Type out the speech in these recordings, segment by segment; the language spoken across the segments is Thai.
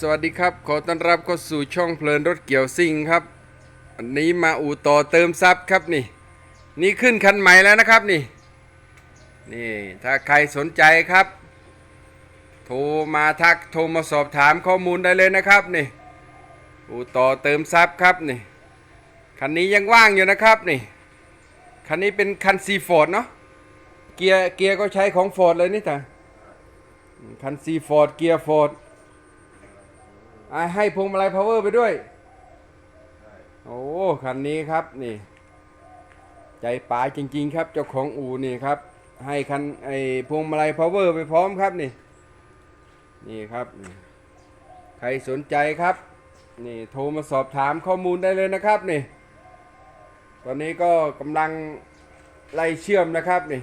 สวัสดีครับ ขอต้อนรับเข้าสู่ช่องเพลินรถเกี่ยวซิ่งครับ อันนี้มาอู่ต่อเติมซับครับนี่ นี่ขึ้นคันใหม่แล้วนะครับนี่ นี่ถ้าใครสนใจครับ โทรมาทักโทรมาสอบถามข้อมูลได้เลยนะครับนี่ อู่ต่อเติมซับครับนี่ คันนี้ยังว่างอยู่นะครับนี่ คันนี้เป็นคันซีฟอร์ดเนาะ เกียร์เกียร์ก็ใช้ของฟอร์ดเลยนี่แต่คันซีฟอร์ดเกียร์ฟอร์ด อะให้พวงมาลัยพาวเวอร์ไปด้วย โอ้คันนี้ครับนี่ ใจป๋าจริง ๆ ครับเจ้าของอู่นี่ครับ ให้คันไอพวงมาลัยพาวเวอร์ไปพร้อมครับนี่ นี่ครับใครสนใจครับ นี่โทรมาสอบถามข้อมูลได้เลยนะครับนี่ ตอนนี้ก็กำลังไล่เชื่อมนะครับนี่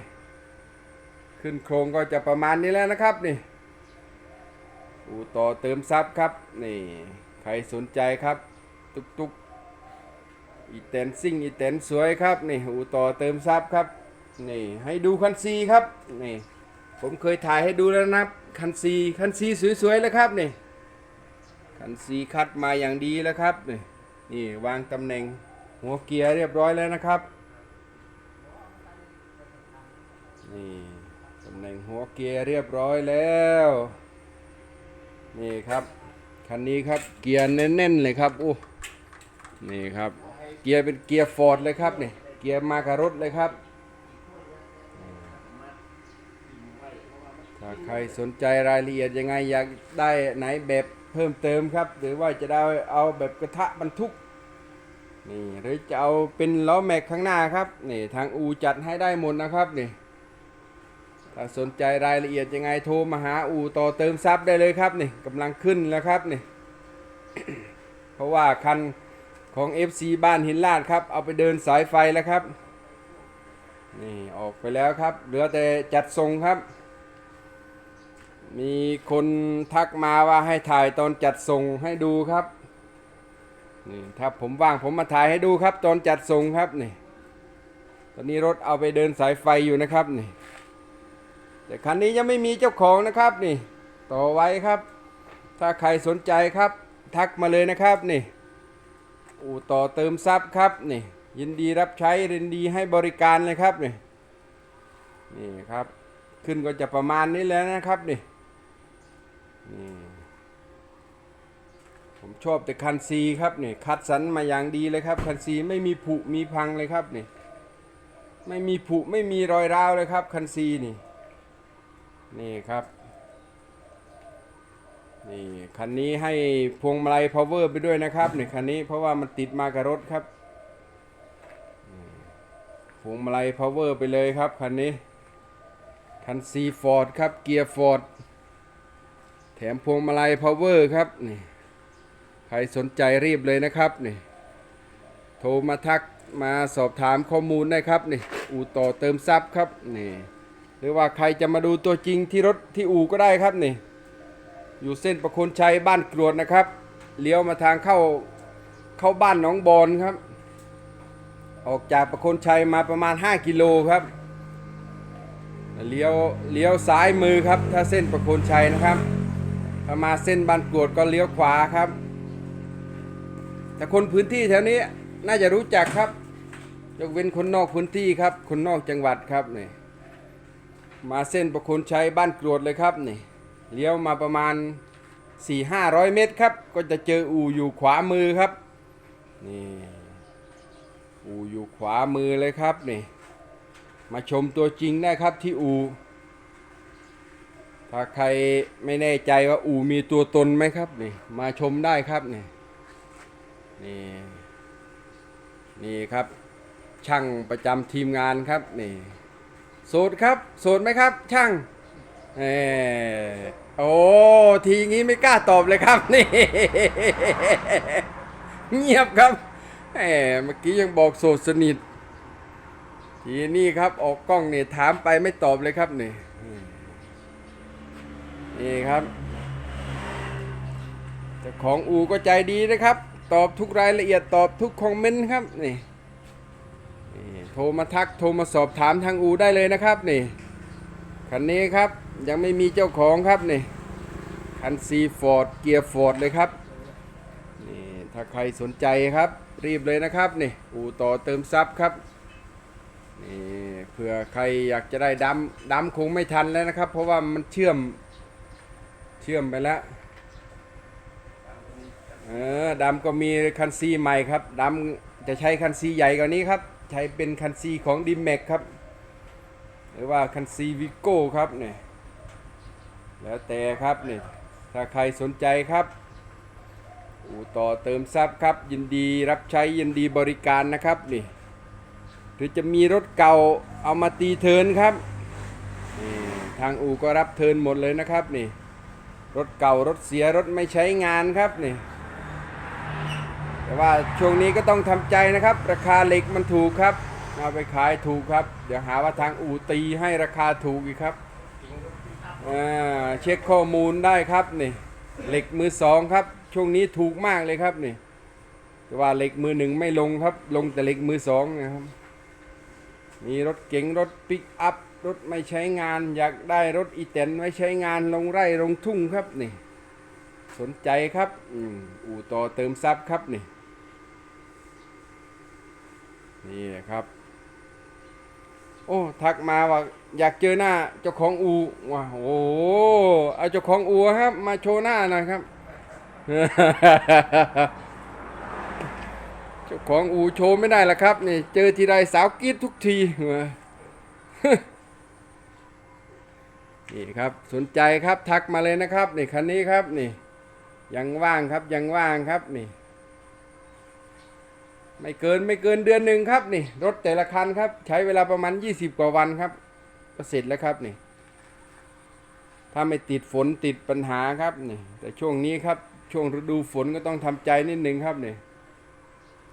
ขึ้นโครงก็จะประมาณนี้แล้วนะครับนี่ อูต่อเติมซับครับ นี่ ใครสนใจครับ ตุกตุกอีเตนซิ่งอีเตนสวยครับ นี่ อูต่อเติมซับครับ นี่ ให้ดูคันซีครับ นี่ ผมเคยถ่ายให้ดูแล้วนะครับคันซีคันซีสวยๆแล้วครับ นี่ คันซีคัดมาอย่างดีแล้วครับ นี่นี่วางตำแหน่งหัวเกียร์เรียบร้อยแล้วนะครับ นี่ตำแหน่งหัวเกียร์เรียบร้อยแล้ว นี่ครับ คันนี้ครับเกียร์แน่นๆเลยครับโอ้นี่ครับ เกียร์เป็นเกียร์ฟอร์ดเลยครับนี่เกียร์มากับรถเลยครับ ถ้าใครสนใจรายละเอียดยังไงอยากได้ไหนแบบเพิ่มเติมครับ หรือว่าจะได้เอาแบบกระทะบรรทุกนี่หรือจะเอาเป็นล้อแม็กข้างหน้าครับนี่ทางอูจัดให้ได้หมดนะครับนี่ ถ้าสนใจรายละเอียดยังไงโทรมาหาอู่ต่อเติมซับได้เลยครับนี่กำลังขึ้นแล้วครับนี่เพราะว่าคันของ FC บ้านหินลาดครับ เอาไปเดินสายไฟแล้วครับ นี่ออกไปแล้วครับ เหลือแต่จัดทรงครับ มีคนทักมาว่าให้ถ่ายตอนจัดส่งให้ดูครับนี่ถ้าผมว่างผมมาถ่ายให้ดูครับ ตอนจัดส่งครับนี่ตอนนี้รถเอาไปเดินสายไฟอยู่นะครับนี่ แต่คันนี้ยังไม่มีเจ้าของนะครับนี่ต่อไว้ครับ ถ้าใครสนใจครับ ทักมาเลยนะครับนี่อู่ต่อเติมซับครับนี่ยินดีรับใช้ยินดีให้บริการเลยครับนี่นี่ครับขึ้นก็จะประมาณนี้แล้วนะครับนี่นี่ผมชอบแต่คันซีครับนี่คัดสรรมาอย่างดีเลยครับคันซีไม่มีผุมีพังเลยครับนี่ไม่มีผุไม่มีรอยร้าวเลยครับคันซีนี่ นี่ครับ นี่คันนี้ให้พวงมาลัย power ไปด้วยนะครับนี่คันนี้เพราะว่ามันติดมากับรถครับพวงมาลัย power ไปเลยครับคันนี้ คันซีฟอร์ดครับเกียร์ฟอร์ดแถมพวงมาลัย power ครับนี่ใครสนใจรีบเลยนะครับนี่โทรมาทักมาสอบถามข้อมูลได้ครับนี่อู่ต่อเติมซับครับนี่ รือว่าใครจะมาดูตัวจริงที่รถที่อู่ก็ได้ครับนี่ อยู่เส้นประโคนชัยบ้านกรวดนะครับ เลี้ยวมาทางเข้าเข้าบ้านหนองบอนครับ ออกจากประโคนชัยมาประมาณ 5 กิโลครับ เลี้ยวเลี้ยวซ้ายมือครับ ถ้าเส้นประโคนชัยนะครับ ถ้ามาเส้นบ้านกรวดก็เลี้ยวขวาครับ แต่คนพื้นที่แถวนี้น่าจะรู้จักครับ ยกเว้นคนนอกพื้นที่ครับ คนนอกจังหวัดครับนี่ มาเส้นประโคนชัยบ้านกรวดเลยครับนี่เลี้ยวมาประมาณ 4 5 0 0 เมตรครับ ก็จะเจออู่อยู่ขวามือครับนี่อู่อยู่ขวามือเลยครับนี่มาชมตัวจริงได้ครับที่อู่ถ้าใครไม่แน่ใจว่าอู่มีตัวตนไหมครับนี่มาชมได้ครับนี่นี่นี่ครับช่างประจำทีมงานครับนี่ โสดครับโสดไหมครับ ช่างเออโอ้ทีงี้ไม่กล้าตอบเลยครับนี่เงียบครับแหมเมื่อกี้ยังบอกโสดสนิท ทีนี้ครับออกกล้องเนี่ยถามไปไม่ตอบเลยครับนี่นี่ครับเจ้าของอูก็ใจดีนะครับ ตอบทุกรายละเอียดตอบทุกคอมเมนต์ครับนี่ โทรมาทักโทรมาสอบถามทางอูได้เลยนะครับนี่คันนี้ครับยังไม่มีเจ้าของครับนี่คันซีฟอร์ดเกียร์ฟอร์ดเลยครับนี่ถ้าใครสนใจครับ รีบเลยนะครับนี่อูต่อเติมซับครับนี่เผื่อใครอยากจะได้ดำดำคงไม่ทันแล้วนะครับ เพราะว่ามันเชื่อมเชื่อมไปแล้วเออดำก็มีคันซีใหม่ครับดำจะใช้คันซีใหญ่กว่านี้ครับ ใช้เป็นคันซีของดิมแม็กครับ หรือว่าคันซีวิโก้ครับเนี่ยแล้วแต่ครับเนี่ยถ้าใครสนใจครับอู่ต่อเติมทรัพย์ครับ ยินดีรับใช้ยินดีบริการนะครับนี่หรือจะมีรถเก่าเอามาตีเทินครับนี่ทางอู่ก็รับเทินหมดเลยนะครับนี่รถเก่ารถเสียรถไม่ใช้งานครับนี่ แต่ว่าช่วงนี้ก็ต้องทำใจนะครับ ราคาเหล็กมันถูกครับเอาไปขายถูกครับเดี๋ยวหาว่าทางอู่ตีให้ราคาถูกอีกครับอ่าเช็คข้อมูลได้ครับนี่เหล็กมือสองครับช่วงนี้ถูกมากเลยครับนี่แต่ว่าเหล็กมือหนึ่งไม่ลงครับ ลงแต่เหล็กมือสองนะครับมีรถเก๋งรถปิกอัพรถไม่ใช้งานอยากได้รถอีแตนไว้ใช้งานลงไร่ลงทุ่งครับนี่ สนใจครับอู่ต่อเติมซับครับนี่ นี่ครับ โอ้ทักมาว่าอยากเจอหน้าเจ้าของอูว้าโอ้เอาเจ้าของอูครับ มาโชว์หน้าหน่อยครับเจ้าของอูโชว์ไม่ได้ละครับนี่เจอทีไรสาวกรีดทุกทีนี่ครับสนใจครับทักมาเลยนะครับนี่คันนี้ครับนี่ยังว่างครับยังว่างครับนี่ ไม่เกินไม่เกินเดือนหนึ่งครับนี่รถแต่ละคันครับ ใช้เวลาประมาณ 20 กว่าวันครับ ก็เสร็จแล้วครับนี่ ถ้าไม่ติดฝนติดปัญหาครับนี่ แต่ช่วงนี้ครับ ช่วงฤดูฝนก็ต้องทำใจนิดหนึ่งครับนี่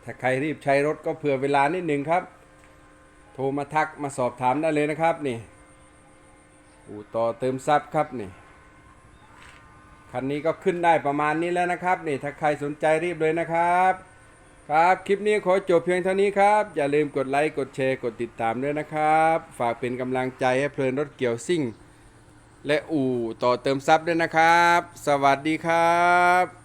ถ้าใครรีบใช้รถก็เผื่อเวลานิดหนึ่งครับ โทรมาทักมาสอบถามได้เลยนะครับนี่อู่ต่อเติมซับครับนี่คันนี้ก็ขึ้นได้ประมาณนี้แล้วนะครับนี่ถ้าใครสนใจรีบเลยนะครับ ครับ คลิปนี้ขอจบเพียงเท่านี้ครับ อย่าลืมกดไลค์ กดแชร์ กดติดตามด้วยนะครับ ฝากเป็นกำลังใจให้เพลินรถเกี่ยวซิ่ง และอู่ต่อเติมซับด้วยนะครับ สวัสดีครับ